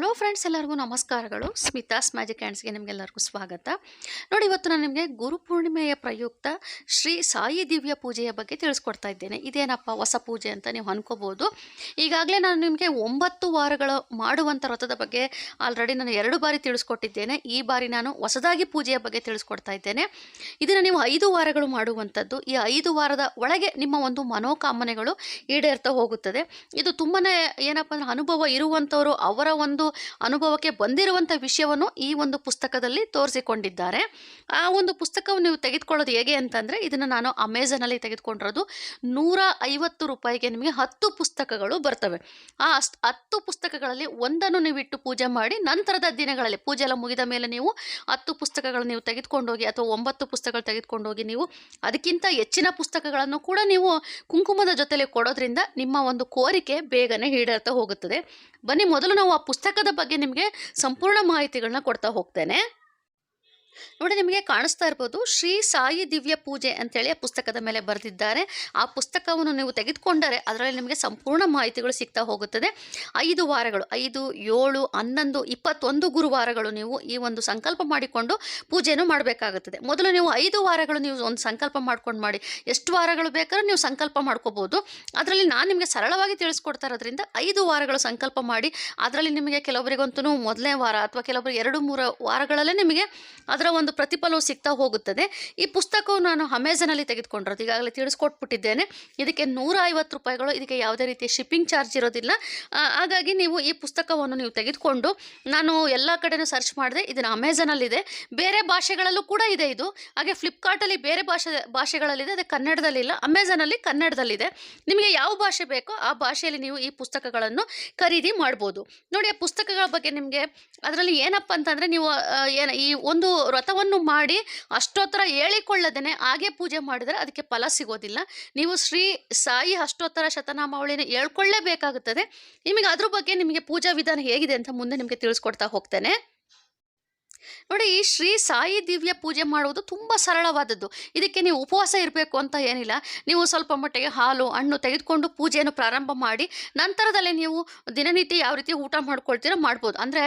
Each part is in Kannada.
ಹಲೋ ಫ್ರೆಂಡ್ಸ್ ಎಲ್ಲರಿಗೂ ನಮಸ್ಕಾರಗಳು. ಸ್ಮಿತಾಸ್ ಮ್ಯಾಜಿಕ್ ಹ್ಯಾಂಡ್ಸ್ಗೆ ನಿಮಗೆಲ್ಲರಿಗೂ ಸ್ವಾಗತ. ನೋಡಿ, ಇವತ್ತು ನಾನು ನಿಮಗೆ ಗುರುಪೂರ್ಣಿಮೆಯ ಪ್ರಯುಕ್ತ ಶ್ರೀ ಸಾಯಿ ದಿವ್ಯ ಪೂಜೆಯ ಬಗ್ಗೆ ತಿಳಿಸ್ಕೊಡ್ತಾ ಇದ್ದೇನೆ. ಇದೇನಪ್ಪ ಹೊಸ ಪೂಜೆ ಅಂತ ನೀವು ಅನ್ಕೋಬೋದು. ಈಗಾಗಲೇ ನಾನು ನಿಮಗೆ ಒಂಬತ್ತು ವಾರಗಳು ಮಾಡುವಂಥ ವ್ರತದ ಬಗ್ಗೆ ಆಲ್ರೆಡಿ ನಾನು ಎರಡು ಬಾರಿ ತಿಳಿಸ್ಕೊಟ್ಟಿದ್ದೇನೆ. ಈ ಬಾರಿ ನಾನು ಹೊಸದಾಗಿ ಪೂಜೆಯ ಬಗ್ಗೆ ತಿಳಿಸ್ಕೊಡ್ತಾ ಇದ್ದೇನೆ. ಇದನ್ನು ನೀವು ಐದು ವಾರಗಳು ಮಾಡುವಂಥದ್ದು. ಈ ಐದು ವಾರದ ಒಳಗೆ ನಿಮ್ಮ ಒಂದು ಮನೋಕಾಮನೆಗಳು ಈಡೇರ್ತಾ ಹೋಗುತ್ತದೆ. ಇದು ತುಂಬಾ ಏನಪ್ಪ ಅಂದ್ರೆ ಅನುಭವ ಇರುವಂಥವರು ಅವರ ಒಂದು ಅನುಭವಕ್ಕೆ ಬಂದಿರುವಂಥ ವಿಷಯವನ್ನು ಈ ಒಂದು ಪುಸ್ತಕದಲ್ಲಿ ತೋರಿಸಿಕೊಂಡಿದ್ದಾರೆ. ಆ ಒಂದು ಪುಸ್ತಕವನ್ನು ನೀವು ತೆಗೆದುಕೊಳ್ಳೋದು ಹೇಗೆ ಅಂತಂದರೆ, ಇದನ್ನು ನಾನು ಅಮೆಝಾನಲ್ಲಿ ತೆಗೆದುಕೊಂಡಿರೋದು ನೂರ ಐವತ್ತು ರೂಪಾಯಿಗೆ ನಿಮಗೆ ಹತ್ತು ಪುಸ್ತಕಗಳು ಬರ್ತವೆ. ಆ ಅಷ್ಟು ಹತ್ತು ಪುಸ್ತಕಗಳಲ್ಲಿ ಒಂದನ್ನು ನೀವು ಇಟ್ಟು ಪೂಜೆ ಮಾಡಿ, ನಂತರದ ದಿನಗಳಲ್ಲಿ ಪೂಜೆ ಎಲ್ಲ ಮುಗಿದ ಮೇಲೆ ನೀವು ಹತ್ತು ಪುಸ್ತಕಗಳು ನೀವು ತೆಗೆದುಕೊಂಡೋಗಿ ಅಥವಾ ಒಂಬತ್ತು ಪುಸ್ತಕಗಳು ತೆಗೆದುಕೊಂಡೋಗಿ ನೀವು ಅದಕ್ಕಿಂತ ಹೆಚ್ಚಿನ ಪುಸ್ತಕಗಳನ್ನು ಕೂಡ ನೀವು ಕುಂಕುಮದ ಜೊತೆಲಿ ಕೊಡೋದ್ರಿಂದ ನಿಮ್ಮ ಒಂದು ಕೋರಿಕೆ ಬೇಗನೆ ಈಡೇರ್ತಾ ಹೋಗುತ್ತದೆ. ಬನ್ನಿ, ಮೊದಲು ನಾವು ಆ ಪುಸ್ತಕದ ಬಗ್ಗೆ ನಿಮಗೆ ಸಂಪೂರ್ಣ ಮಾಹಿತಿಗಳನ್ನ ಕೊಡ್ತಾ ಹೋಗ್ತೇನೆ. ನೋಡಿ ನಿಮಗೆ ಕಾಣಿಸ್ತಾ ಇರ್ಬೋದು, ಶ್ರೀ ಸಾಯಿ ದಿವ್ಯ ಪೂಜೆ ಅಂತೇಳಿ ಆ ಪುಸ್ತಕದ ಮೇಲೆ ಬರೆದಿದ್ದಾರೆ. ಆ ಪುಸ್ತಕವನ್ನು ನೀವು ತೆಗೆದುಕೊಂಡರೆ ಅದರಲ್ಲಿ ನಿಮಗೆ ಸಂಪೂರ್ಣ ಮಾಹಿತಿಗಳು ಸಿಗ್ತಾ ಹೋಗುತ್ತದೆ. ಐದು ವಾರಗಳು, ಐದು, ಏಳು, ಹನ್ನೊಂದು, ಇಪ್ಪತ್ತೊಂದು ಗುರುವಾರಗಳು ನೀವು ಈ ಒಂದು ಸಂಕಲ್ಪ ಮಾಡಿಕೊಂಡು ಪೂಜೆಯನ್ನು ಮಾಡಬೇಕಾಗುತ್ತದೆ. ಮೊದಲು ನೀವು ಐದು ವಾರಗಳು ನೀವು ಒಂದು ಸಂಕಲ್ಪ ಮಾಡ್ಕೊಂಡು ಮಾಡಿ, ಎಷ್ಟು ವಾರಗಳು ಬೇಕಾದ್ರೂ ನೀವು ಸಂಕಲ್ಪ ಮಾಡ್ಕೋಬೋದು. ಅದರಲ್ಲಿ ನಾನು ನಿಮಗೆ ಸರಳವಾಗಿ ತಿಳಿಸ್ಕೊಡ್ತಾ ಇರೋದ್ರಿಂದ ಐದು ವಾರಗಳು ಸಂಕಲ್ಪ ಮಾಡಿ, ಅದರಲ್ಲಿ ನಿಮಗೆ ಕೆಲವರಿಗಂತೂ ಮೊದಲನೇ ವಾರ ಅಥವಾ ಕೆಲವರು ಎರಡು, ಮೂರು ವಾರಗಳಲ್ಲೇ ನಿಮಗೆ ಅದರ ಒಂದು ಪ್ರತಿಫಲವು ಸಿಗ್ತಾ ಹೋಗುತ್ತದೆ. ಈ ಪುಸ್ತಕವು ನಾನು ಅಮೆಝಾನಲ್ಲಿ ತೆಗೆದುಕೊಂಡಿರೋದು ಈಗಾಗಲೇ ತಿಳಿಸ್ಕೊಟ್ಬಿಟ್ಟಿದ್ದೇನೆ. ಇದಕ್ಕೆ ನೂರ ಐವತ್ತು ರೂಪಾಯಿಗಳು, ಇದಕ್ಕೆ ಯಾವುದೇ ರೀತಿಯ ಶಿಪ್ಪಿಂಗ್ ಚಾರ್ಜ್ ಇರೋದಿಲ್ಲ. ಹಾಗಾಗಿ ನೀವು ಈ ಪುಸ್ತಕವನ್ನು ನೀವು ತೆಗೆದುಕೊಂಡು ನಾನು ಎಲ್ಲ ಕಡೆನೂ ಸರ್ಚ್ ಮಾಡಿದೆ. ಇದನ್ನು ಅಮೆಝನಲ್ಲಿದೆ ಬೇರೆ ಭಾಷೆಗಳಲ್ಲೂ ಕೂಡ ಇದೆ ಇದು. ಹಾಗೆ ಫ್ಲಿಪ್ಕಾರ್ಟಲ್ಲಿ ಬೇರೆ ಭಾಷೆ, ಭಾಷೆಗಳಲ್ಲಿದೆ. ಅದೇ ಕನ್ನಡದಲ್ಲಿಲ್ಲ ಕನ್ನಡದಲ್ಲಿ ಕನ್ನಡದಲ್ಲಿದೆ. ನಿಮಗೆ ಯಾವ ಭಾಷೆ ಬೇಕೋ ಆ ಭಾಷೆಯಲ್ಲಿ ನೀವು ಈ ಪುಸ್ತಕಗಳನ್ನು ಖರೀದಿ ಮಾಡ್ಬೋದು. ನೋಡಿ, ಆ ಪುಸ್ತಕಗಳ ಬಗ್ಗೆ ನಿಮಗೆ ಅದರಲ್ಲಿ ಏನಪ್ಪ ಅಂತಂದರೆ ನೀವು ಏನು ಈ ಒಂದು ವ್ರತವನ್ನು ಮಾಡಿ ಅಷ್ಟೋತ್ತರ ಹೇಳಿಕೊಳ್ಳದೇನೆ ಹಾಗೆ ಪೂಜೆ ಮಾಡಿದರೆ ಅದಕ್ಕೆ ಫಲ ಸಿಗೋದಿಲ್ಲ. ನೀವು ಶ್ರೀ ಸಾಯಿ ಅಷ್ಟೋತ್ತರ ಶತನಾಮಾವಳಿನ ಹೇಳ್ಕೊಳ್ಳೇಬೇಕಾಗುತ್ತದೆ. ನಿಮಗೆ ಅದ್ರ ಬಗ್ಗೆ ನಿಮಗೆ ಪೂಜಾ ವಿಧಾನ ಹೇಗಿದೆ ಅಂತ ಮುಂದೆ ನಿಮಗೆ ತಿಳಿಸ್ಕೊಡ್ತಾ ಹೋಗ್ತೇನೆ. ನೋಡಿ, ಈ ಶ್ರೀ ಸಾಯಿ ದಿವ್ಯ ಪೂಜೆ ಮಾಡುವುದು ತುಂಬ ಸರಳವಾದದ್ದು. ಇದಕ್ಕೆ ನೀವು ಉಪವಾಸ ಇರಬೇಕು ಅಂತ ಏನಿಲ್ಲ. ನೀವು ಸ್ವಲ್ಪ ಮಟ್ಟಿಗೆ ಹಾಲು, ಹಣ್ಣು ತೆಗೆದುಕೊಂಡು ಪೂಜೆಯನ್ನು ಪ್ರಾರಂಭ ಮಾಡಿ, ನಂತರದಲ್ಲೇ ನೀವು ದಿನನಿತ್ಯ ಯಾವ ರೀತಿ ಊಟ ಮಾಡ್ಕೊಳ್ತೀರೋ ಮಾಡ್ಬೋದು. ಅಂದರೆ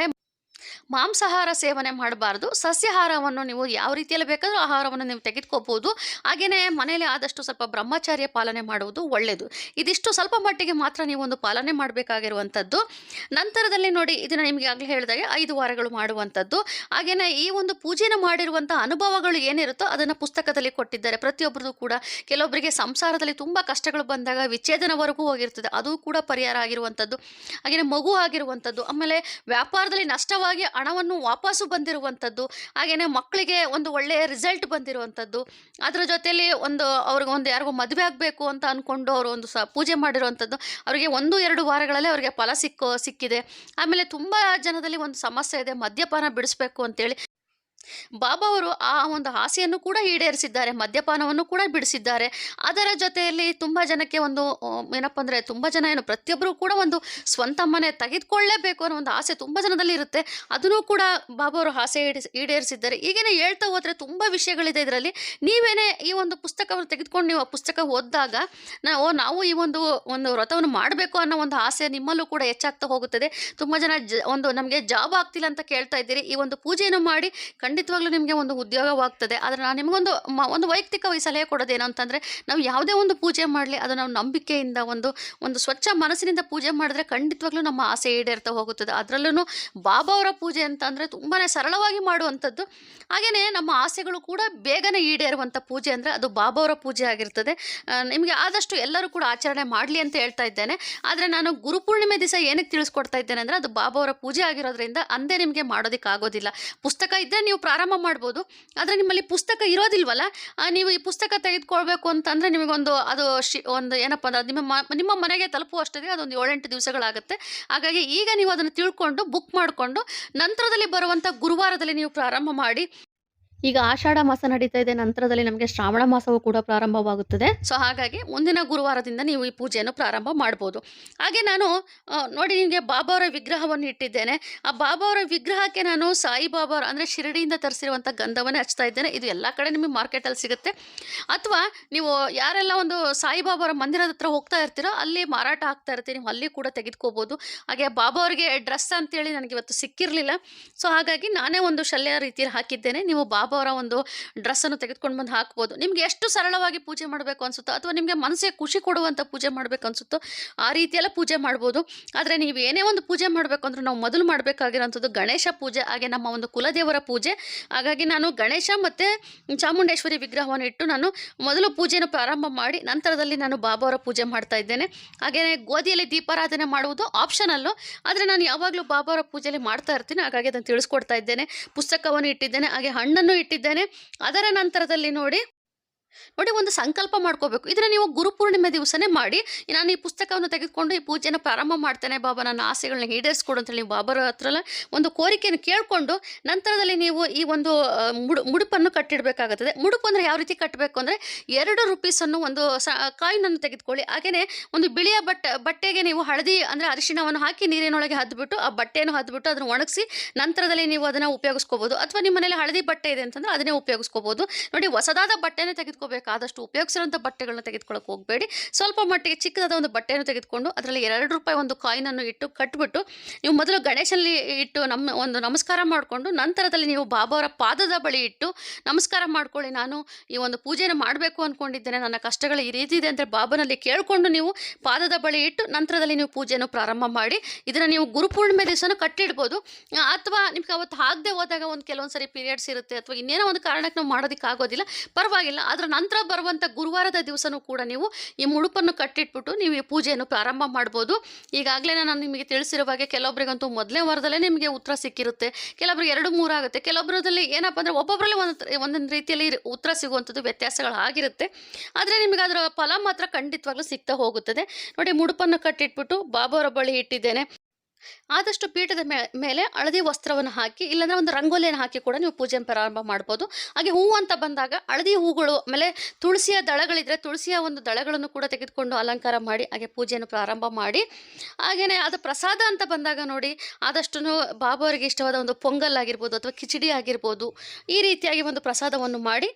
ಮಾಂಸಾಹಾರ ಸೇವನೆ ಮಾಡಬಾರ್ದು. ಸಸ್ಯಾಹಾರವನ್ನು ನೀವು ಯಾವ ರೀತಿಯಲ್ಲಿ ಬೇಕಾದರೂ ಆಹಾರವನ್ನು ನೀವು ತೆಗೆದುಕೋಬೋದು. ಹಾಗೆಯೇ ಮನೆಯಲ್ಲಿ ಆದಷ್ಟು ಸ್ವಲ್ಪ ಬ್ರಹ್ಮಚಾರ್ಯ ಪಾಲನೆ ಮಾಡುವುದು ಒಳ್ಳೆಯದು ಇದಿಷ್ಟು ಸ್ವಲ್ಪ ಮಟ್ಟಿಗೆ ಮಾತ್ರ ನೀವು ಒಂದು ಪಾಲನೆ ಮಾಡಬೇಕಾಗಿರುವಂಥದ್ದು. ನಂತರದಲ್ಲಿ ನೋಡಿ, ಇದನ್ನು ನಿಮಗೆ ಆಗಲೇ ಹೇಳಿದಾಗೆ ಐದು ವಾರಗಳು ಮಾಡುವಂಥದ್ದು. ಹಾಗೆಯೇ ಈ ಒಂದು ಪೂಜೆನ ಮಾಡಿರುವಂಥ ಅನುಭವಗಳು ಏನಿರುತ್ತೋ ಅದನ್ನು ಪುಸ್ತಕದಲ್ಲಿ ಕೊಟ್ಟಿದ್ದಾರೆ. ಪ್ರತಿಯೊಬ್ಬರದು ಕೂಡ ಕೆಲವೊಬ್ಬರಿಗೆ ಸಂಸಾರದಲ್ಲಿ ತುಂಬ ಕಷ್ಟಗಳು ಬಂದಾಗ ವಿಚ್ಛೇದನವರೆಗೂ ಹೋಗಿರ್ತದೆ. ಅದು ಕೂಡ ಪರಿಹಾರ ಆಗಿರುವಂಥದ್ದು. ಹಾಗೆಯೇ ಮಗು ಆಗಿರುವಂಥದ್ದು. ಆಮೇಲೆ ವ್ಯಾಪಾರದಲ್ಲಿ ನಷ್ಟವಾಗಿ ಹಣವನ್ನು ವಾಪಸ್ಸು ಬಂದಿರುವಂಥದ್ದು, ಹಾಗೆಯೇ ಮಕ್ಕಳಿಗೆ ಒಂದು ಒಳ್ಳೆಯ ರಿಸಲ್ಟ್ ಬಂದಿರುವಂಥದ್ದು. ಅದರ ಜೊತೆಯಲ್ಲಿ ಒಂದು ಅವ್ರಿಗೆ ಒಂದು ಯಾರಿಗೂ ಮದುವೆ ಆಗಬೇಕು ಅಂತ ಅಂದ್ಕೊಂಡು ಅವರು ಒಂದು ಸ ಪೂಜೆ ಮಾಡಿರುವಂಥದ್ದು. ಅವರಿಗೆ ಒಂದು, ಎರಡು ವಾರಗಳಲ್ಲೇ ಅವರಿಗೆ ಫಲ ಸಿಕ್ಕೋ, ಸಿಕ್ಕಿದೆ. ಆಮೇಲೆ ತುಂಬ ಜನದಲ್ಲಿ ಒಂದು ಸಮಸ್ಯೆ ಇದೆ, ಮದ್ಯಪಾನ ಬಿಡಿಸ್ಬೇಕು ಅಂತೇಳಿ. ಬಾಬಾ ಅವರು ಆ ಒಂದು ಆಸೆಯನ್ನು ಕೂಡ ಈಡೇರಿಸಿದ್ದಾರೆ, ಮದ್ಯಪಾನವನ್ನು ಕೂಡ ಬಿಡಿಸಿದ್ದಾರೆ. ಅದರ ಜೊತೆಯಲ್ಲಿ ತುಂಬ ಜನಕ್ಕೆ ಒಂದು ಏನಪ್ಪ ಅಂದರೆ ತುಂಬ ಜನ ಏನು ಪ್ರತಿಯೊಬ್ಬರೂ ಕೂಡ ಒಂದು ಸ್ವಂತ ಮನೆ ತೆಗೆದುಕೊಳ್ಳೇಬೇಕು ಅನ್ನೋ ಒಂದು ಆಸೆ ತುಂಬ ಜನದಲ್ಲಿ ಇರುತ್ತೆ. ಅದನ್ನು ಕೂಡ ಬಾಬಾ ಅವರು ಆಸೆ ಈಡೇರಿಸ್ ಈಡೇರಿಸಿದ್ದಾರೆ. ಈಗೇನೆ ಹೇಳ್ತಾ ಹೋದರೆ ತುಂಬ ವಿಷಯಗಳಿದೆ ಇದರಲ್ಲಿ. ನೀವೇನೇ ಈ ಒಂದು ಪುಸ್ತಕವನ್ನು ತೆಗೆದುಕೊಂಡು ನೀವು ಆ ಪುಸ್ತಕ ಓದಿದಾಗ ನಾವು ನಾವು ಈ ಒಂದು ಒಂದು ವ್ರತವನ್ನು ಮಾಡಬೇಕು ಅನ್ನೋ ಒಂದು ಆಸೆ ನಿಮ್ಮಲ್ಲೂ ಕೂಡ ಹೆಚ್ಚಾಗ್ತಾ ಹೋಗುತ್ತದೆ. ತುಂಬ ಜನ ಒಂದು ನಮಗೆ ಜಾಬ್ ಆಗ್ತಿಲ್ಲ ಅಂತ ಕೇಳ್ತಾ ಇದ್ದೀರಿ. ಈ ಒಂದು ಪೂಜೆಯನ್ನು ಮಾಡಿ ಖಂಡಿತವಾಗ್ಲೂ ನಿಮಗೆ ಒಂದು ಉದ್ಯೋಗವಾಗ್ತದೆ. ಆದರೆ ನಾನು ನಿಮಗೊಂದು ಒಂದು ವೈಯಕ್ತಿಕವಾಗಿ ಸಲಹೆ ಕೊಡೋದೇನು ಅಂತಂದರೆ, ನಾವು ಯಾವುದೇ ಒಂದು ಪೂಜೆ ಮಾಡಲಿ, ಅದು ನಾವು ನಂಬಿಕೆಯಿಂದ ಒಂದು ಒಂದು ಸ್ವಚ್ಛ ಮನಸ್ಸಿನಿಂದ ಪೂಜೆ ಮಾಡಿದ್ರೆ ಖಂಡಿತವಾಗ್ಲೂ ನಮ್ಮ ಆಸೆ ಈಡೇರ್ತಾ ಹೋಗುತ್ತದೆ. ಅದರಲ್ಲೂ ಬಾಬಾ ಅವರ ಪೂಜೆ ಅಂತ ಅಂದರೆ ತುಂಬಾ ಸರಳವಾಗಿ ಮಾಡುವಂಥದ್ದು. ಹಾಗೆಯೇ ನಮ್ಮ ಆಸೆಗಳು ಕೂಡ ಬೇಗನೆ ಈಡೇರುವಂಥ ಪೂಜೆ ಅಂದರೆ ಅದು ಬಾಬಾ ಪೂಜೆ ಆಗಿರ್ತದೆ. ನಿಮಗೆ ಆದಷ್ಟು ಎಲ್ಲರೂ ಕೂಡ ಆಚರಣೆ ಮಾಡಲಿ ಅಂತ ಹೇಳ್ತಾ ಇದ್ದೇನೆ. ಆದರೆ ನಾನು ಗುರುಪೂರ್ಣಿಮೆ ದಿವಸ ಏನಕ್ಕೆ ತಿಳಿಸ್ಕೊಡ್ತಾ ಇದ್ದೇನೆ ಅಂದರೆ ಅದು ಬಾಬಾ ಅವರ ಪೂಜೆ ಆಗಿರೋದ್ರಿಂದ ಅಂದೇ ನಿಮಗೆ ಮಾಡೋದಕ್ಕಾಗೋದಿಲ್ಲ. ಪುಸ್ತಕ ಇದ್ದರೆ ನೀವು ಪ್ರಾರಂಭ ಮಾಡ್ಬೋದು. ಆದರೆ ನಿಮ್ಮಲ್ಲಿ ಪುಸ್ತಕ ಇರೋದಿಲ್ವಲ್ಲ? ನೀವು ಈ ಪುಸ್ತಕ ತೆಗೆದುಕೊಳ್ಬೇಕು ಅಂತಂದರೆ ನಿಮಗೊಂದು ಅದು ಶಿ, ಒಂದು ಏನಪ್ಪ ಅಂದ್ರೆ ಅದು ನಿಮ್ಮ ನಿಮ್ಮ ಮನೆಗೆ ತಲುಪುವಷ್ಟೊತ್ತಿಗೆ ಅದೊಂದು ಏಳೆಂಟು ದಿವಸಗಳಾಗುತ್ತೆ. ಹಾಗಾಗಿ ಈಗ ನೀವು ಅದನ್ನು ತಿಳ್ಕೊಂಡು ಬುಕ್ ಮಾಡಿಕೊಂಡು, ನಂತರದಲ್ಲಿ ಬರುವಂಥ ಗುರುವಾರದಲ್ಲಿ ನೀವು ಪ್ರಾರಂಭ ಮಾಡಿ ಈಗ ಆಷಾಢ ಮಾಸ ನಡೀತಾ ಇದೆ, ನಂತರದಲ್ಲಿ ನಮಗೆ ಶ್ರಾವಣ ಮಾಸವೂ ಕೂಡ ಪ್ರಾರಂಭವಾಗುತ್ತದೆ. ಸೊ ಹಾಗಾಗಿ ಮುಂದಿನ ಗುರುವಾರದಿಂದ ನೀವು ಈ ಪೂಜೆಯನ್ನು ಪ್ರಾರಂಭ ಮಾಡ್ಬೋದು. ಹಾಗೆ ನಾನು ನೋಡಿ ನಿಮಗೆ ಬಾಬಾವರ ವಿಗ್ರಹವನ್ನು ಇಟ್ಟಿದ್ದೇನೆ. ಆ ಬಾಬಾವರ ವಿಗ್ರಹಕ್ಕೆ ನಾನು ಸಾಯಿಬಾಬಾರ ಅಂದರೆ ಶಿರಡಿಯಿಂದ ತರಿಸಿರುವಂಥ ಗಂಧವನ್ನೇ ಹಚ್ತಾ ಇದ್ದೇನೆ. ಇದು ಎಲ್ಲ ಕಡೆ ನಿಮಗೆ ಮಾರ್ಕೆಟಲ್ಲಿ ಸಿಗುತ್ತೆ. ಅಥವಾ ನೀವು ಯಾರೆಲ್ಲ ಒಂದು ಸಾಯಿಬಾಬಾರ ಮಂದಿರದ ಹತ್ರ ಹೋಗ್ತಾ ಇರ್ತೀರೋ, ಅಲ್ಲಿ ಮಾರಾಟ ಆಗ್ತಾ ಇರ್ತೀರಿ ನೀವು ಅಲ್ಲಿ ಕೂಡ ತೆಗೆದುಕೋಬೋದು. ಹಾಗೆ ಬಾಬಾ ಅವರಿಗೆ ಡ್ರೆಸ್ ಅಂತೇಳಿ ನನಗೆ ಇವತ್ತು ಸಿಕ್ಕಿರಲಿಲ್ಲ. ಸೊ ಹಾಗಾಗಿ ನಾನೇ ಒಂದು ಶಲ್ಯ ರೀತಿಯಲ್ಲಿ ಹಾಕಿದ್ದೇನೆ. ನೀವು ಬಾಬಾ ಅವರ ಒಂದು ಡ್ರೆಸ್ಸನ್ನು ತೆಗೆದುಕೊಂಡು ಬಂದು ಹಾಕ್ಬೋದು. ನಿಮ್ಗೆ ಎಷ್ಟು ಸರಳವಾಗಿ ಪೂಜೆ ಮಾಡಬೇಕು ಅನಿಸುತ್ತೋ ಅಥವಾ ನಿಮಗೆ ಮನಸ್ಸಿಗೆ ಖುಷಿ ಕೊಡುವಂಥ ಪೂಜೆ ಮಾಡಬೇಕು ಅನಿಸುತ್ತೋ ಆ ರೀತಿಯೆಲ್ಲ ಪೂಜೆ ಮಾಡ್ಬೋದು. ಆದರೆ ನೀವು ಏನೇ ಒಂದು ಪೂಜೆ ಮಾಡಬೇಕು ಅಂದ್ರೆ ನಾವು ಮೊದಲು ಮಾಡಬೇಕಾಗಿರೋಂಥದ್ದು ಗಣೇಶ ಪೂಜೆ, ಹಾಗೆ ನಮ್ಮ ಒಂದು ಕುಲದೇವರ ಪೂಜೆ. ಹಾಗಾಗಿ ನಾನು ಗಣೇಶ ಮತ್ತು ಚಾಮುಂಡೇಶ್ವರಿ ವಿಗ್ರಹವನ್ನು ಇಟ್ಟು ನಾನು ಮೊದಲು ಪೂಜೆಯನ್ನು ಪ್ರಾರಂಭ ಮಾಡಿ ನಂತರದಲ್ಲಿ ನಾನು ಬಾಬಾವರ ಪೂಜೆ ಮಾಡ್ತಾ ಇದ್ದೇನೆ. ಹಾಗೆಯೇ ಗೋಧಿಯಲ್ಲಿ ದೀಪಾರಾಧನೆ ಮಾಡುವುದು ಆಪ್ಷನಲ್ಲು ಆದರೆ ನಾನು ಯಾವಾಗಲೂ ಬಾಬಾವರ ಪೂಜೆಯಲ್ಲಿ ಮಾಡ್ತಾ ಇರ್ತೀನಿ. ಹಾಗಾಗಿ ಅದನ್ನು ತಿಳಿಸ್ಕೊಡ್ತಾ ಇದ್ದೇನೆ. ಪುಸ್ತಕವನ್ನು ಇಟ್ಟಿದ್ದೇನೆ. ಹಾಗೆ ಹಣ್ಣನ್ನು ಇಟ್ಟಿದ್ದೇನೆ. ಅದರ ನಂತರದಲ್ಲಿ ನೋಡಿ ನೋಡಿ ಒಂದು ಸಂಕಲ್ಪ ಮಾಡ್ಕೋಬೇಕು. ಇದನ್ನು ನೀವು ಗುರುಪೂರ್ಣಿಮೆ ದಿವಸನೇ ಮಾಡಿ, ನಾನು ಈ ಪುಸ್ತಕವನ್ನು ತೆಗೆದುಕೊಂಡು ಈ ಪೂಜೆನ ಪ್ರಾರಂಭ ಮಾಡ್ತೇನೆ ಬಾಬಾ, ನನ್ನ ಆಸೆಗಳನ್ನ ಈಡೇರಿಸ್ಕೊಡು ಅಂತೇಳಿ ನೀವು ಬಾಬರ ಹತ್ರ ಒಂದು ಕೋರಿಕೆಯನ್ನು ಕೇಳಿಕೊಂಡು ನಂತರದಲ್ಲಿ ನೀವು ಈ ಒಂದು ಮುಡು, ಮುಡುಪನ್ನು ಕಟ್ಟಿಡಬೇಕಾಗುತ್ತದೆ. ಮುಡುಪು ಅಂದರೆ ಯಾವ ರೀತಿ ಕಟ್ಟಬೇಕು ಅಂದರೆ ಎರಡು ರುಪೀಸನ್ನು ಒಂದು ಸ ಕಾಯಿನನ್ನು ತೆಗೆದುಕೊಳ್ಳಿ. ಹಾಗೆಯೇ ಒಂದು ಬಿಳಿಯ ಬಟ್ಟೆ, ಬಟ್ಟೆಗೆ ನೀವು ಹಳದಿ ಅಂದರೆ ಅರಿಶಿಣವನ್ನು ಹಾಕಿ ನೀರಿನೊಳಗೆ ಹದ್ಬಿಟ್ಟು, ಆ ಬಟ್ಟೆಯನ್ನು ಹದ್ಬಿಟ್ಟು ಅದನ್ನು ಒಣಗಿಸಿ ನಂತರದಲ್ಲಿ ನೀವು ಅದನ್ನು ಉಪಯೋಗಿಸ್ಕೋಬೋದು. ಅಥವಾ ನಿಮ್ಮ ಮನೇಲಿ ಹಳದಿ ಬಟ್ಟೆ ಇದೆ ಅಂತಂದ್ರೆ ಅದನ್ನೇ ಉಪಯೋಗಿಸ್ಕೋಬೋದು. ನೋಡಿ ಹೊಸದಾದ ಬಟ್ಟೆನೇ ತೆಗೆದುಕೋಬೇಕು ಆದಷ್ಟು ಉಪಯೋಗಿಸಿರೋಂಥ ಬಟ್ಟೆಗಳನ್ನ ತೆಗೆದುಕೊಳ್ಳೋಕೆ ಹೋಗಬೇಡಿ. ಸ್ವಲ್ಪ ಮಟ್ಟಿಗೆ ಚಿಕ್ಕದಾದ ಒಂದು ಬಟ್ಟೆಯನ್ನು ತೆಗೆದುಕೊಂಡು ಅದರಲ್ಲಿ ಎರಡು ರೂಪಾಯಿ ಒಂದು ಕಾಯಿನನ್ನು ಇಟ್ಟು ಕಟ್ಬಿಟ್ಟು ನೀವು ಮೊದಲು ಗಣೇಶನಲ್ಲಿ ಇಟ್ಟು ನಮ್ಮ ಒಂದು ನಮಸ್ಕಾರ ಮಾಡಿಕೊಂಡು ನಂತರದಲ್ಲಿ ನೀವು ಬಾಬಾವರ ಪಾದದ ಬಳಿ ಇಟ್ಟು ನಮಸ್ಕಾರ ಮಾಡ್ಕೊಳ್ಳಿ. ನಾನು ಈ ಒಂದು ಪೂಜೆಯನ್ನು ಮಾಡಬೇಕು ಅಂದ್ಕೊಂಡಿದ್ದೇನೆ ನನ್ನ ಕಷ್ಟಗಳು ಈ ರೀತಿ ಇದೆ ಅಂದರೆ ಬಾಬನಲ್ಲಿ ಕೇಳಿಕೊಂಡು ನೀವು ಪಾದದ ಬಳಿ ಇಟ್ಟು ನಂತರದಲ್ಲಿ ನೀವು ಪೂಜೆಯನ್ನು ಪ್ರಾರಂಭ ಮಾಡಿ. ಇದನ್ನು ನೀವು ಗುರುಪೂರ್ಣಿಮೆ ದಿವಸನೂ ಕಟ್ಟಿಡ್ಬೋದು. ಅಥವಾ ನಿಮ್ಗೆ ಅವತ್ತು ಆಗದೆ ಹೋದಾಗ ಒಂದು ಕೆಲವೊಂದು ಸರಿ ಪೀರಿಯಡ್ಸ್ ಇರುತ್ತೆ ಅಥವಾ ಇನ್ನೇನೋ ಒಂದು ಕಾರಣಕ್ಕೆ ನಾವು ಮಾಡೋದಕ್ಕೆ ಆಗೋದಿಲ್ಲ ಪರವಾಗಿಲ್ಲ. ಅದರ ನಂತರ ಬರುವಂಥ ಗುರುವಾರದ ದಿವಸನೂ ಕೂಡ ನೀವು ಈ ಮುಡುಪನ್ನು ಕಟ್ಟಿಟ್ಬಿಟ್ಟು ನೀವು ಈ ಪೂಜೆಯನ್ನು ಪ್ರಾರಂಭ ಮಾಡ್ಬೋದು. ಈಗಾಗಲೇ ನಾನು ನಿಮಗೆ ತಿಳಿಸಿರುವ ಹಾಗೆ ಕೆಲವೊಬ್ಬರಿಗಂತೂ ಮೊದಲೇ ವಾರದಲ್ಲೇ ನಿಮಗೆ ಉತ್ತರ ಸಿಕ್ಕಿರುತ್ತೆ. ಕೆಲವೊಬ್ರಿಗೆ ಎರಡು ಮೂರು ಆಗುತ್ತೆ. ಕೆಲವೊಬ್ಬರದಲ್ಲಿ ಏನಪ್ಪ ಅಂದರೆ ಒಬ್ಬೊಬ್ಬರಲ್ಲಿ ಒಂದು ಒಂದೊಂದು ರೀತಿಯಲ್ಲಿ ಉತ್ತರ ಸಿಗುವಂಥದ್ದು ವ್ಯತ್ಯಾಸಗಳು ಆಗಿರುತ್ತೆ ಆದರೆ ನಿಮಗೆ ಅದರ ಫಲ ಮಾತ್ರ ಖಂಡಿತವಾಗ್ಲೂ ಸಿಗ್ತಾ ಹೋಗುತ್ತದೆ. ನೋಡಿ ಮುಡುಪನ್ನು ಕಟ್ಟಿಟ್ಬಿಟ್ಟು ಬಾಬಾವರ ಬಳಿ ಇಟ್ಟಿದ್ದೇನೆ. ಆದಷ್ಟು ಪೀಠದ ಮೇಲೆ ಹಳದಿ ವಸ್ತ್ರವನ್ನು ಹಾಕಿ, ಇಲ್ಲಾಂದ್ರೆ ಒಂದು ರಂಗೋಲಿಯನ್ನು ಹಾಕಿ ಕೂಡ ನೀವು ಪೂಜೆ ಪ್ರಾರಂಭ ಮಾಡ್ಬೋದು. ಹಾಗೆ ಹೂವು ಅಂತ ಬಂದಾಗ ಹಳದಿ ಹೂಗಳು ಆಮೇಲೆ ತುಳಸಿಯ ದಳಗಳಿದ್ರೆ ತುಳಸಿಯ ಒಂದು ದಳಗಳನ್ನು ಕೂಡ ತೆಗೆದುಕೊಂಡು ಅಲಂಕಾರ ಮಾಡಿ, ಹಾಗೆ ಪೂಜೆಯನ್ನು ಪ್ರಾರಂಭ ಮಾಡಿ. ಹಾಗೆಯೇ ಅದು ಪ್ರಸಾದ ಅಂತ ಬಂದಾಗ ನೋಡಿ ಆದಷ್ಟು ಬಾಬಾವರಿಗೆ ಇಷ್ಟವಾದ ಒಂದು ಪೊಂಗಲ್ ಆಗಿರ್ಬೋದು ಅಥವಾ ಕಿಚಡಿ ಆಗಿರ್ಬೋದು, ಈ ರೀತಿಯಾಗಿ ಒಂದು ಪ್ರಸಾದವನ್ನು ಮಾಡಿ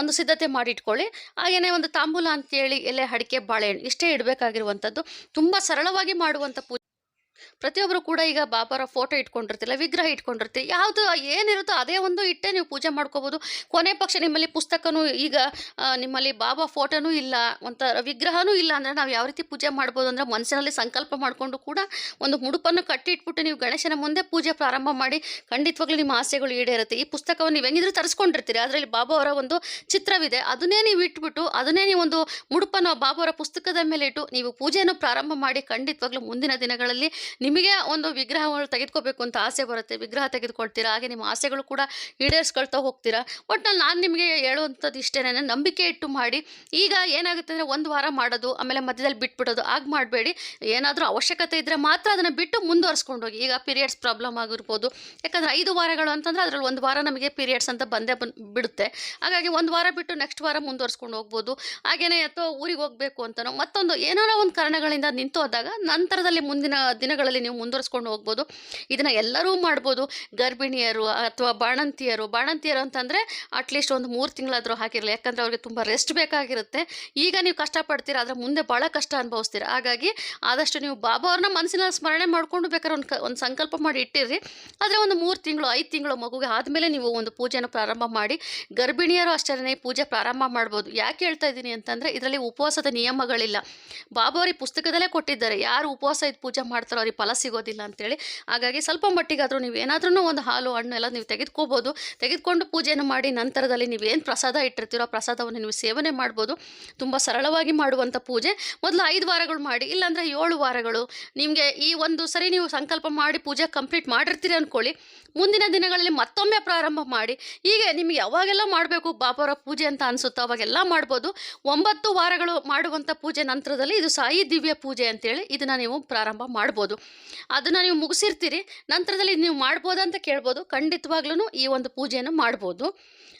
ಒಂದು ಸಿದ್ಧತೆ ಮಾಡಿ ಇಟ್ಕೊಳ್ಳಿ. ಹಾಗೆಯೇ ಒಂದು ತಾಂಬೂಲ ಅಂತೇಳಿ ಎಲೆ, ಅಡಿಕೆ ಬಾಳೆಹಣ್ಣು ಇಷ್ಟೇ ಇಡಬೇಕಾಗಿರುವಂಥದ್ದು. ತುಂಬ ಸರಳವಾಗಿ ಮಾಡುವಂಥ ಪೂಜೆ. ಪ್ರತಿಯೊಬ್ಬರು ಕೂಡ ಈಗ ಬಾಬಾರ ಫೋಟೋ ಇಟ್ಕೊಂಡಿರ್ತಿಲ್ಲ, ವಿಗ್ರಹ ಇಟ್ಕೊಂಡಿರ್ತೀರಿ ಯಾವುದು ಏನಿರುತ್ತೋ ಅದೇ ಒಂದು ಇಟ್ಟೇ ನೀವು ಪೂಜೆ ಮಾಡ್ಕೋಬೋದು. ಕೊನೆ ಪಕ್ಷ ನಿಮ್ಮಲ್ಲಿ ಪುಸ್ತಕನೂ ಈಗ ನಿಮ್ಮಲ್ಲಿ ಬಾಬಾ ಫೋಟೋನೂ ಇಲ್ಲ, ಒಂಥರ ವಿಗ್ರಹನೂ ಇಲ್ಲ ಅಂದರೆ ನಾವು ಯಾವ ರೀತಿ ಪೂಜೆ ಮಾಡ್ಬೋದು ಅಂದರೆ ಮನಸ್ಸಿನಲ್ಲಿ ಸಂಕಲ್ಪ ಮಾಡಿಕೊಂಡು ಕೂಡ ಒಂದು ಮುಡುಪನ್ನು ಕಟ್ಟಿಟ್ಬಿಟ್ಟು ನೀವು ಗಣೇಶನ ಮುಂದೆ ಪೂಜೆ ಪ್ರಾರಂಭ ಮಾಡಿ ಖಂಡಿತವಾಗ್ಲೂ ನಿಮ್ಮ ಆಸೆಗಳು ಈಡೇರುತ್ತೆ. ಈ ಪುಸ್ತಕವನ್ನು ನೀವು ಹೆಂಗಿದ್ರು ತರಿಸ್ಕೊಂಡಿರ್ತೀರಿ, ಅದರಲ್ಲಿ ಬಾಬಾ ಅವರ ಒಂದು ಚಿತ್ರವಿದೆ, ಅದನ್ನೇ ನೀವು ಇಟ್ಬಿಟ್ಟು ಅದನ್ನೇ ನೀವು ಒಂದು ಮುಡುಪನ್ನು ಬಾಬಾ ಅವರ ಪುಸ್ತಕದ ಮೇಲೆ ಇಟ್ಟು ನೀವು ಪೂಜೆಯನ್ನು ಪ್ರಾರಂಭ ಮಾಡಿ ಖಂಡಿತವಾಗ್ಲೂ ಮುಂದಿನ ದಿನಗಳಲ್ಲಿ ನಿಮಗೆ ಒಂದು ವಿಗ್ರಹಗಳು ತೆಗೆದುಕೋಬೇಕು ಅಂತ ಆಸೆ ಬರುತ್ತೆ. ವಿಗ್ರಹ ತೆಗೆದುಕೊಳ್ತೀರಾ? ಹಾಗೆ ನಿಮ್ಮ ಆಸೆಗಳು ಕೂಡ ಈಡೇರಿಸ್ಕೊಳ್ತಾ ಹೋಗ್ತೀರಾ? ಒಟ್ನಲ್ಲಿ ನಾನು ನಿಮಗೆ ಹೇಳುವಂಥದ್ದು ಇಷ್ಟೇನೆ ನಂಬಿಕೆ ಇಟ್ಟು ಮಾಡಿ. ಈಗ ಏನಾಗುತ್ತೆ ಅಂದರೆ ಒಂದು ವಾರ ಮಾಡೋದು, ಆಮೇಲೆ ಮಧ್ಯದಲ್ಲಿ ಬಿಟ್ಬಿಡೋದು ಆಗ ಮಾಡಬೇಡಿ. ಏನಾದರೂ ಅವಶ್ಯಕತೆ ಇದ್ದರೆ ಮಾತ್ರ ಅದನ್ನು ಬಿಟ್ಟು ಮುಂದುವರ್ಸ್ಕೊಂಡು ಹೋಗಿ ಈಗ ಪೀರಿಯಡ್ಸ್ ಪ್ರಾಬ್ಲಮ್ ಆಗಿರ್ಬೋದು. ಯಾಕಂದರೆ ಐದು ವಾರಗಳು ಅಂತಂದರೆ ಅದರಲ್ಲಿ ಒಂದು ವಾರ ನಮಗೆ ಪೀರಿಯಡ್ಸ್ ಅಂತ ಬಂದೇ ಬಿಡುತ್ತೆ. ಹಾಗಾಗಿ ಒಂದು ವಾರ ಬಿಟ್ಟು ನೆಕ್ಸ್ಟ್ ವಾರ ಮುಂದುವರ್ಸ್ಕೊಂಡು ಹೋಗ್ಬೋದು. ಹಾಗೆಯೇ ಅಥವಾ ಊರಿಗೆ ಹೋಗಬೇಕು ಅಂತನೋ, ಮತ್ತೊಂದು ಏನಾರ ಒಂದು ಕಾರಣಗಳಿಂದ ನಿಂತು ಹೋದಾಗ ನಂತರದಲ್ಲಿ ಮುಂದಿನ ದಿನಗಳಲ್ಲಿ ನೀವು ಮುಂದುವರ್ಸ್ಕೊಂಡು ಹೋಗ್ಬೋದು. ಇದನ್ನು ಎಲ್ಲರೂ ಮಾಡ್ಬೋದು. ಗರ್ಭಿಣಿಯರು ಅಥವಾ ಬಾಣಂತಿಯರು ಬಾಣಂತಿಯರು ಅಂತಂದರೆ ಅಟ್ಲೀಸ್ಟ್ ಒಂದು ಮೂರು ತಿಂಗಳಾದರೂ ಹಾಕಿರಲಿ. ಯಾಕಂದರೆ ಅವ್ರಿಗೆ ತುಂಬ ರೆಸ್ಟ್ ಬೇಕಾಗಿರುತ್ತೆ. ಈಗ ನೀವು ಕಷ್ಟಪಡ್ತೀರ, ಆದರೆ ಮುಂದೆ ಭಾಳ ಕಷ್ಟ ಅನುಭವಿಸ್ತೀರ. ಹಾಗಾಗಿ ಆದಷ್ಟು ನೀವು ಬಾಬಾ ಅವ್ರನ್ನ ಮನಸ್ಸಿನಲ್ಲಿ ಸ್ಮರಣೆ ಮಾಡ್ಕೊಂಡು ಬೇಕಾದ್ರೆ ಒಂದು ಒಂದು ಸಂಕಲ್ಪ ಮಾಡಿ ಇಟ್ಟಿರಿ ಆದರೆ ಒಂದು ಮೂರು ತಿಂಗಳು, ಐದು ತಿಂಗಳು ಮಗುಗೆ ಆದಮೇಲೆ ನೀವು ಒಂದು ಪೂಜೆಯನ್ನು ಪ್ರಾರಂಭ ಮಾಡಿ. ಗರ್ಭಿಣಿಯರು ಅಷ್ಟೇ ಪೂಜೆ ಪ್ರಾರಂಭ ಮಾಡ್ಬೋದು. ಯಾಕೆ ಹೇಳ್ತಾ ಇದ್ದೀನಿ ಅಂತಂದರೆ, ಇದರಲ್ಲಿ ಉಪವಾಸದ ನಿಯಮಗಳಿಲ್ಲ. ಬಾಬಾ ಅವ್ರಿಗೆ ಪುಸ್ತಕದಲ್ಲೇ ಕೊಟ್ಟಿದ್ದಾರೆ. ಯಾರು ಉಪವಾಸ ಇದು ಪೂಜೆ ಮಾಡ್ತಾರೋ ಅವ್ರಿಗೆ ಫಲ ಸಿಗೋದಿಲ್ಲ ಅಂತೇಳಿ. ಹಾಗಾಗಿ ಸ್ವಲ್ಪ ಮಟ್ಟಿಗಾದರೂ ನೀವು ಏನಾದ್ರೂ ಒಂದು ಹಾಲು ಹಣ್ಣು ಎಲ್ಲ ನೀವು ತೆಗೆದುಕೋಬೋದು. ತೆಗೆದುಕೊಂಡು ಪೂಜೆಯನ್ನು ಮಾಡಿ ನಂತರದಲ್ಲಿ ನೀವು ಏನು ಪ್ರಸಾದ ಇಟ್ಟಿರ್ತೀರೋ ಪ್ರಸಾದವನ್ನು ನೀವು ಸೇವನೆ ಮಾಡ್ಬೋದು. ತುಂಬ ಸರಳವಾಗಿ ಮಾಡುವಂಥ ಪೂಜೆ. ಮೊದಲು ಐದು ವಾರಗಳು ಮಾಡಿ, ಇಲ್ಲಾಂದರೆ ಏಳು ವಾರಗಳು. ನಿಮಗೆ ಈ ಒಂದು ಸರಿ ನೀವು ಸಂಕಲ್ಪ ಮಾಡಿ ಪೂಜೆ ಕಂಪ್ಲೀಟ್ ಮಾಡಿರ್ತೀರಿ ಅಂದ್ಕೊಳ್ಳಿ ಮುಂದಿನ ದಿನಗಳಲ್ಲಿ ಮತ್ತೊಮ್ಮೆ ಪ್ರಾರಂಭ ಮಾಡಿ. ಹೀಗೆ ನಿಮಗೆ ಯಾವಾಗೆಲ್ಲ ಮಾಡಬೇಕು ಬಾಬಾರ ಪೂಜೆ ಅಂತ ಅನಿಸುತ್ತೋ ಅವಾಗೆಲ್ಲ ಮಾಡ್ಬೋದು. ಒಂಬತ್ತು ವಾರಗಳು ಮಾಡುವಂಥ ಪೂಜೆ ನಂತರದಲ್ಲಿ ಇದು ಸಾಯಿ ದಿವ್ಯ ಪೂಜೆ ಅಂತೇಳಿ ಇದನ್ನು ನೀವು ಪ್ರಾರಂಭ ಮಾಡ್ಬೋದು. ಮಾಡ್ಬೋದು. ಅದನ್ನು ನೀವು ಮುಗಿಸಿರ್ತೀರಿ, ನಂತರದಲ್ಲಿ ನೀವು ಮಾಡ್ಬೋದಾ ಅಂತ ಕೇಳ್ಬೋದು. ಖಂಡಿತವಾಗ್ಲೂ ಈ ಒಂದು ಪೂಜೆಯನ್ನು ಮಾಡ್ಬೋದು.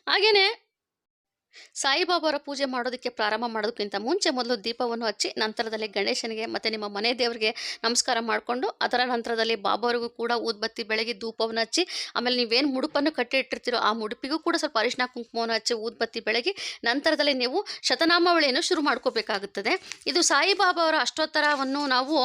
ಹಾಗೆಯೇ ಸಾಯಿಬಾಬಾರ ಪೂಜೆ ಮಾಡೋದಕ್ಕೆ ಪ್ರಾರಂಭ ಮಾಡೋದಕ್ಕಿಂತ ಮುಂಚೆ ಮೊದಲು ದೀಪವನ್ನು ಹಚ್ಚಿ ನಂತರದಲ್ಲಿ ಗಣೇಶನಿಗೆ ಮತ್ತು ನಿಮ್ಮ ಮನೆ ದೇವರಿಗೆ ನಮಸ್ಕಾರ ಮಾಡಿಕೊಂಡು ಅದರ ನಂತರದಲ್ಲಿ ಬಾಬಾರಿಗೂ ಕೂಡ ಊದ್ಬತ್ತಿ ಬೆಳಗ್ಗೆ ಧೂಪವನ್ನು ಹಚ್ಚಿ ಆಮೇಲೆ ನೀವೇನು ಮುಡುಪನ್ನು ಕಟ್ಟಿ ಇಟ್ಟಿರ್ತೀರೋ ಆ ಮುಡುಪಿಗೂ ಕೂಡ ಸ್ವಲ್ಪ ಅರಿಶಿನ ಕುಂಕುಮವನ್ನು ಹಚ್ಚಿ ಊದ್ಬತ್ತಿ ಬೆಳಗ್ಗೆ ನಂತರದಲ್ಲಿ ನೀವು ಶತನಾಮಾವಳಿಯನ್ನು ಶುರು ಮಾಡ್ಕೋಬೇಕಾಗುತ್ತದೆ. ಇದು ಸಾಯಿಬಾಬಾವರ ಅಷ್ಟೋತ್ತರವನ್ನು ನಾವು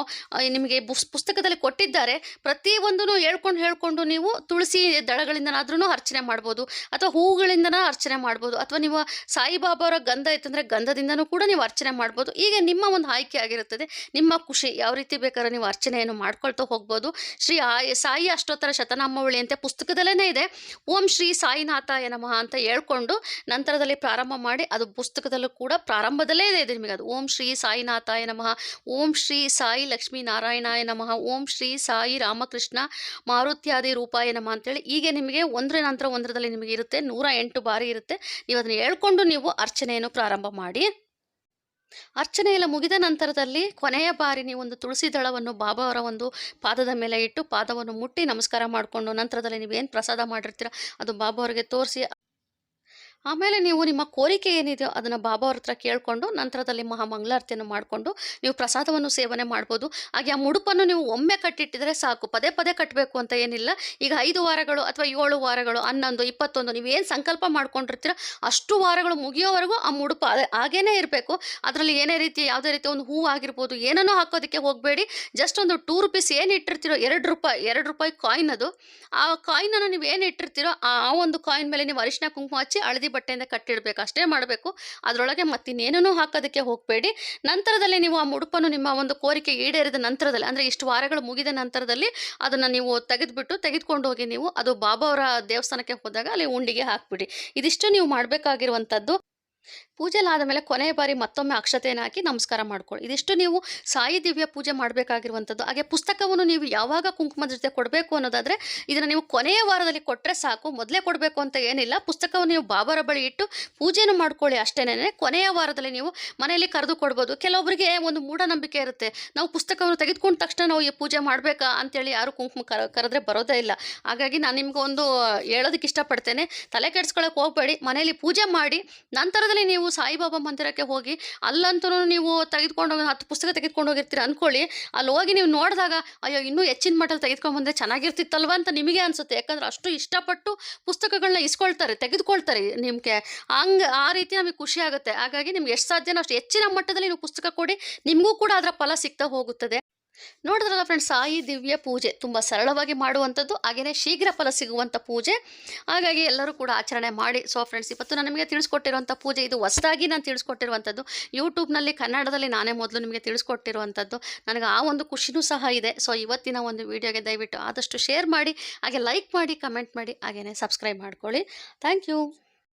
ನಿಮಗೆ ಪುಸ್ತಕದಲ್ಲಿ ಕೊಟ್ಟಿದ್ದಾರೆ. ಪ್ರತಿಯೊಂದನ್ನು ಹೇಳ್ಕೊಂಡು ಹೇಳ್ಕೊಂಡು ನೀವು ತುಳಸಿ ದಳಗಳಿಂದನಾದ್ರೂ ಅರ್ಚನೆ ಮಾಡ್ಬೋದು ಅಥವಾ ಹೂಗಳಿಂದನ ಅರ್ಚನೆ ಮಾಡ್ಬೋದು ಅಥವಾ ನೀವು ಸಾಯಿಬಾಬಾ ಅವರ ಗಂಧ ಇತ್ತಂದರೆ ಗಂಧದಿಂದನೂ ಕೂಡ ನೀವು ಅರ್ಚನೆ ಮಾಡ್ಬೋದು. ಈಗ ನಿಮ್ಮ ಒಂದು ಆಯ್ಕೆ ಆಗಿರುತ್ತದೆ. ನಿಮ್ಮ ಖುಷಿ ಯಾವ ರೀತಿ ಬೇಕಾದ್ರೆ ನೀವು ಅರ್ಚನೆಯನ್ನು ಮಾಡ್ಕೊಳ್ತಾ ಹೋಗ್ಬೋದು. ಶ್ರೀ ಸಾಯಿ ಅಷ್ಟೋತ್ತರ ಶತನಾಮಾವಳಿ ಅಂತ ಪುಸ್ತಕದಲ್ಲೇ ಇದೆ. ಓಂ ಶ್ರೀ ಸಾಯಿನಾಥಾಯ ನಮಃ ಅಂತ ಹೇಳ್ಕೊಂಡು ನಂತರದಲ್ಲಿ ಪ್ರಾರಂಭ ಮಾಡಿ ಅದು ಪುಸ್ತಕದಲ್ಲೂ ಕೂಡ ಪ್ರಾರಂಭದಲ್ಲೇ ಇದೆ ನಿಮಗೆ ಅದು. ಓಂ ಶ್ರೀ ಸಾಯಿನಾಥಾಯ ನಮಃ. ಓಂ ಶ್ರೀ ಸಾಯಿ ಲಕ್ಷ್ಮೀ ನಾರಾಯಣಾಯ ನಮಃ. ಓಂ ಶ್ರೀ ಸಾಯಿ ರಾಮಕೃಷ್ಣ ಮಾರುತ್ಯಾದಿ ರೂಪಾಯ ನಮಃ ಅಂತೇಳಿ ಹೀಗೆ ನಿಮಗೆ ಒಂದರ ನಂತರ ಒಂದರದಲ್ಲಿ ನಿಮಗೆ ಇರುತ್ತೆ. ನೂರ ಎಂಟು ಬಾರಿ ಇರುತ್ತೆ. ನೀವು ಅದನ್ನು ಹೇಳ್ಕೊಂಡು ನೀವು ಅರ್ಚನೆಯನ್ನು ಪ್ರಾರಂಭ ಮಾಡಿ. ಅರ್ಚನೆ ಎಲ್ಲ ಮುಗಿದ ನಂತರದಲ್ಲಿ ಕೊನೆಯ ಬಾರಿ ನೀವು ಒಂದು ತುಳಸಿ ದಳವನ್ನು ಬಾಬಾ ಅವರ ಒಂದು ಪಾದದ ಮೇಲೆ ಇಟ್ಟು ಪಾದವನ್ನು ಮುಟ್ಟಿ ನಮಸ್ಕಾರ ಮಾಡಿಕೊಂಡು ನಂತರದಲ್ಲಿ ನೀವೇನು ಪ್ರಸಾದ ಮಾಡಿರ್ತೀರ ಅದು ಬಾಬಾ ಅವರಿಗೆ ತೋರಿಸಿ ಆಮೇಲೆ ನೀವು ನಿಮ್ಮ ಕೋರಿಕೆ ಏನಿದೆಯೋ ಅದನ್ನು ಬಾಬಾ ಅವ್ರ ಹತ್ರ ಕೇಳಿಕೊಂಡು ನಂತರದಲ್ಲಿ ಮಹಾ ಮಂಗಳಾರತಿಯನ್ನು ಮಾಡಿಕೊಂಡು ನೀವು ಪ್ರಸಾದವನ್ನು ಸೇವನೆ ಮಾಡ್ಬೋದು. ಹಾಗೆ ಆ ಮುಡುಪನ್ನು ನೀವು ಒಮ್ಮೆ ಕಟ್ಟಿಟ್ಟಿದ್ರೆ ಸಾಕು. ಪದೇ ಪದೇ ಕಟ್ಟಬೇಕು ಅಂತ ಏನಿಲ್ಲ. ಈಗ ಐದು ವಾರಗಳು ಅಥವಾ ಏಳು ವಾರಗಳು, ಹನ್ನೊಂದು, ಇಪ್ಪತ್ತೊಂದು ನೀವು ಏನು ಸಂಕಲ್ಪ ಮಾಡ್ಕೊಂಡಿರ್ತೀರ ಅಷ್ಟು ವಾರಗಳು ಮುಗಿಯೋವರೆಗೂ ಆ ಮುಡುಪು ಹಾಗೇನೇ ಇರಬೇಕು. ಅದರಲ್ಲಿ ಏನೇ ರೀತಿ ಯಾವುದೇ ರೀತಿ ಒಂದು ಹೂವು ಆಗಿರ್ಬೋದು ಏನನ್ನೂ ಹಾಕೋದಕ್ಕೆ ಹೋಗಬೇಡಿ. ಜಸ್ಟ್ ಒಂದು ಟೂ ರುಪೀಸ್ ಏನು ಇಟ್ಟಿರ್ತೀರೋ, ಎರಡು ರೂಪಾಯಿ ಎರಡು ರೂಪಾಯಿ ಕಾಯಿನ್ ಅದು. ಆ ಕಾಯಿನನ್ನು ನೀವು ಏನು ಇಟ್ಟಿರ್ತೀರೋ, ಆ ಒಂದು ಕಾಯಿನ್ ಮೇಲೆ ನೀವು ಅರಿಶಿನ ಕುಂಕುಮ ಹಚ್ಚಿ, ಹಳದಿ ಬಟ್ಟೆಯಿಂದ ಕಟ್ಟಿಡಬೇಕು, ಅಷ್ಟೇ ಮಾಡಬೇಕು. ಅದರೊಳಗೆ ಮತ್ತಿನ್ನೇನೂ ಹಾಕೋದಕ್ಕೆ ಹೋಗಬೇಡಿ. ನಂತರದಲ್ಲಿ ನೀವು ಆ ಮುಡುಪನ್ನು ನಿಮ್ಮ ಒಂದು ಕೋರಿಕೆ ಈಡೇರಿದ ನಂತರದಲ್ಲಿ, ಅಂದರೆ ಇಷ್ಟು ವಾರಗಳು ಮುಗಿದ ನಂತರದಲ್ಲಿ ಅದನ್ನು ನೀವು ತೆಗೆದುಬಿಟ್ಟು, ತೆಗೆದುಕೊಂಡು ಹೋಗಿ ನೀವು ಅದು ಬಾಬಾ ಅವರ ದೇವಸ್ಥಾನಕ್ಕೆ ಹೋದಾಗ ಅಲ್ಲಿ ಉಂಡಿಗೆ ಹಾಕ್ಬಿಡಿ. ಇದಿಷ್ಟು ನೀವು ಮಾಡಬೇಕಾಗಿರುವಂಥದ್ದು. ಪೂಜೆಲಾದ ಮೇಲೆ ಕೊನೆಯ ಬಾರಿ ಮತ್ತೊಮ್ಮೆ ಅಕ್ಷತೆಯನ್ನು ಹಾಕಿ ನಮಸ್ಕಾರ ಮಾಡ್ಕೊಳ್ಳಿ. ಇದಿಷ್ಟು ನೀವು ಸಾಯಿ ದಿವ್ಯ ಪೂಜೆ ಮಾಡಬೇಕಾಗಿರುವಂಥದ್ದು. ಹಾಗೆ ಪುಸ್ತಕವನ್ನು ನೀವು ಯಾವಾಗ ಕುಂಕುಮದ ಜೊತೆ ಕೊಡಬೇಕು ಅನ್ನೋದಾದರೆ ಇದನ್ನು ನೀವು ಕೊನೆಯ ವಾರದಲ್ಲಿ ಕೊಟ್ಟರೆ ಸಾಕು. ಮೊದಲೇ ಕೊಡಬೇಕು ಅಂತ ಏನಿಲ್ಲ. ಪುಸ್ತಕವನ್ನು ನೀವು ಬಾಬರ ಬಳಿ ಇಟ್ಟು ಪೂಜೆನೂ ಮಾಡ್ಕೊಳ್ಳಿ ಅಷ್ಟೇನೆ ಕೊನೆಯ ವಾರದಲ್ಲಿ ನೀವು ಮನೆಯಲ್ಲಿ ಕರೆದು ಕೊಡ್ಬೋದು. ಕೆಲವೊಬ್ಬರಿಗೆ ಒಂದು ಮೂಢನಂಬಿಕೆ ಇರುತ್ತೆ. ನಾವು ಪುಸ್ತಕವನ್ನು ತೆಗೆದುಕೊಂಡ ತಕ್ಷಣ ನಾವು ಈ ಪೂಜೆ ಮಾಡಬೇಕಾ ಅಂತೇಳಿ ಯಾರು ಕುಂಕುಮ ಕರ, ಕರೆದ್ರೆ ಬರೋದೇ ಇಲ್ಲ. ಹಾಗಾಗಿ ನಾನು ನಿಮ್ಗೆ ಒಂದು ಹೇಳೋದಕ್ಕೆ ಇಷ್ಟಪಡ್ತೇನೆ. ತಲೆ ಕೆಡಿಸ್ಕೊಳ್ಳೋಕೆ ಹೋಗಬೇಡಿ. ಮನೆಯಲ್ಲಿ ಪೂಜೆ ಮಾಡಿ ನಂತರದಲ್ಲಿ ಸಾಯಿಬಾಬಾ ಮಂದಿರಕ್ಕೆ ಹೋಗಿ ಅಲ್ಲಂತೂ ನೀವು ತೆಗೆದುಕೊಂಡು ಹೋಗಿ, ಹತ್ತು ಪುಸ್ತಕ ತೆಗೆದುಕೊಂಡು ಹೋಗಿರ್ತೀರ ಅಂದ್ಕೊಳ್ಳಿ ಅಲ್ಲಿ ಹೋಗಿ ನೀವು ನೋಡಿದಾಗ, ಅಯ್ಯೋ, ಇನ್ನೂ ಹೆಚ್ಚಿನ ಮಟ್ಟದಲ್ಲಿ ತೆಗೆದುಕೊಂಡು ಬಂದರೆ ಚೆನ್ನಾಗಿರ್ತಿತ್ತಲ್ವ ಅಂತ ನಿಮಗೆ ಅನಿಸುತ್ತೆ. ಯಾಕಂದ್ರೆ ಅಷ್ಟು ಇಷ್ಟಪಟ್ಟು ಪುಸ್ತಕಗಳನ್ನ ಇಸ್ಕೊಳ್ತಾರೆ, ತೆಗೆದುಕೊಳ್ತಾರೆ ನಿಮಗೆ. ಹಂಗೆ, ಆ ರೀತಿ ನಮಗೆ ಖುಷಿ ಆಗುತ್ತೆ. ಹಾಗಾಗಿ ನಿಮ್ಗೆ ಎಷ್ಟು ಸಾಧ್ಯನೋ ಅಷ್ಟು ಹೆಚ್ಚಿನ ಮಟ್ಟದಲ್ಲಿ ನೀವು ಪುಸ್ತಕ ಕೊಡಿ, ನಿಮಗೂ ಕೂಡ ಅದರ ಫಲ ಸಿಗ್ತಾ ಹೋಗುತ್ತದೆ. ನೋಡಿದ್ರಲ್ಲ ಫ್ರೆಂಡ್ಸ್ ಸಾಯಿ ದಿವ್ಯ ಪೂಜೆ ತುಂಬ ಸರಳವಾಗಿ ಮಾಡುವಂಥದ್ದು ಹಾಗೆಯೇ ಶೀಘ್ರ ಫಲ ಸಿಗುವಂಥ ಪೂಜೆ. ಹಾಗಾಗಿ ಎಲ್ಲರೂ ಕೂಡ ಆಚರಣೆ ಮಾಡಿ. ಸೊ ಫ್ರೆಂಡ್ಸ್ ಇವತ್ತು ನಾನು ನಿಮಗೆ ತಿಳಿಸ್ಕೊಟ್ಟಿರುವಂಥ ಪೂಜೆ, ಇದು ಹೊಸದಾಗಿ ನಾನು ತಿಳಿಸ್ಕೊಟ್ಟಿರುವಂಥದ್ದು. ಯೂಟ್ಯೂಬ್ನಲ್ಲಿ ಕನ್ನಡದಲ್ಲಿ ನಾನೇ ಮೊದಲು ನಿಮಗೆ ತಿಳಿಸ್ಕೊಟ್ಟಿರುವಂಥದ್ದು. ನನಗೆ ಆ ಒಂದು ಖುಷಿನೂ ಸಹ ಇದೆ. ಸೊ ಇವತ್ತಿನ ಒಂದು ವಿಡಿಯೋಗೆ ದಯವಿಟ್ಟು ಆದಷ್ಟು ಶೇರ್ ಮಾಡಿ, ಹಾಗೆ ಲೈಕ್ ಮಾಡಿ ಕಮೆಂಟ್ ಮಾಡಿ ಹಾಗೆಯೇ ಸಬ್ಸ್ಕ್ರೈಬ್ ಮಾಡ್ಕೊಳ್ಳಿ. Thank you